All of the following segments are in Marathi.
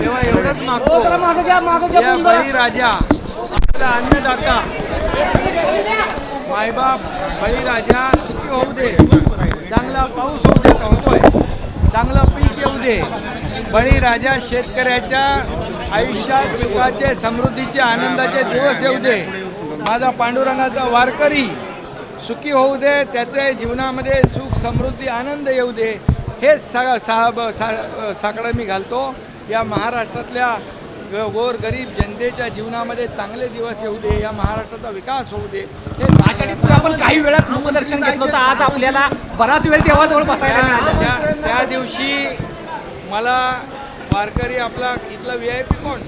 तेव्हा एवढंच मागतो. मागं घ्या मागं घ्या या बळी राजा. आपला अन्नदाता मायबाप बळी राजा सुखी होऊ दे. चांगला पाऊस होऊ दे होतोय चांगलं पीक येऊ दे. बळी राजा शेतकऱ्याच्या आयुष्यात सुखाचे समृद्धीचे आनंदाचे दिवस येऊ दे. माझा पांडुरंगाचा वारकरी सुखी होऊ दे. त्याचे जीवनामध्ये सुख समृद्धी आनंद येऊ दे. हेच सा साहब सा साकडं मी घालतो. या महाराष्ट्रातल्या गोर गरीब जनतेच्या जीवनामध्ये चांगले दिवस येऊ दे या महाराष्ट्राचा विकास होऊ दे हे आपण काही वेळात मुखदर्शन घेतलं होतं आज आपल्याला बराच वेळ देवाजवळ बसायला मिळालं. त्या दिवशी मला वारकरी आपला इथला व्ही आय पी कोण?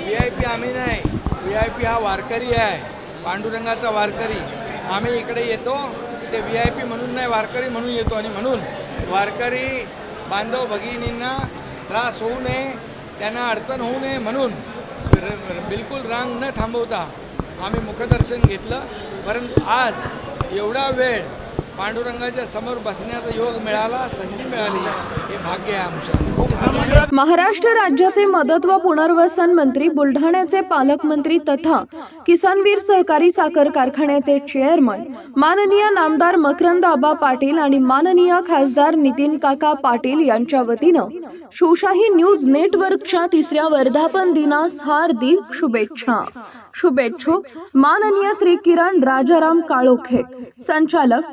व्ही आय पी आम्ही नाही. व्ही आय पी हा वारकरी आहे. पांडुरंगाचा वारकरी. आम्ही इकडे येतो ते व्ही आय पी म्हणून नाही वारकरी म्हणून येतो. आणि म्हणून वारकरी बांधव भगिनींना त्रास होऊ नये त्यांना अडचण होऊ नये म्हणून बिलकुल रांग न थांबवता आम्ही मुखदर्शन घेतलं. परंतु आज एवढा वेळ पांडुरंगाच्या समोर बसण्याचा योग मिळाला संधी मिळाली. हे भाग्य आहे आमचं महाराष्ट्र राज्याचे मदत व पुनर्वसन मंत्री बुलढाण्याचे पालकमंत्री तथा किसानवीर सहकारी साखर कारखान्याचे चेअरमन माननीय नामदार मकरंद आबा पाटील आणि माननीय खासदार नितीन काका पाटील यांच्या वतीनं शिवशाही न्यूज नेटवर्कच्या तिसऱ्या वर्धापन दिनास हार्दिक शुभेच्छा. शुभेच्छुक माननीय श्री किरण राजाराम काळोखे संचालक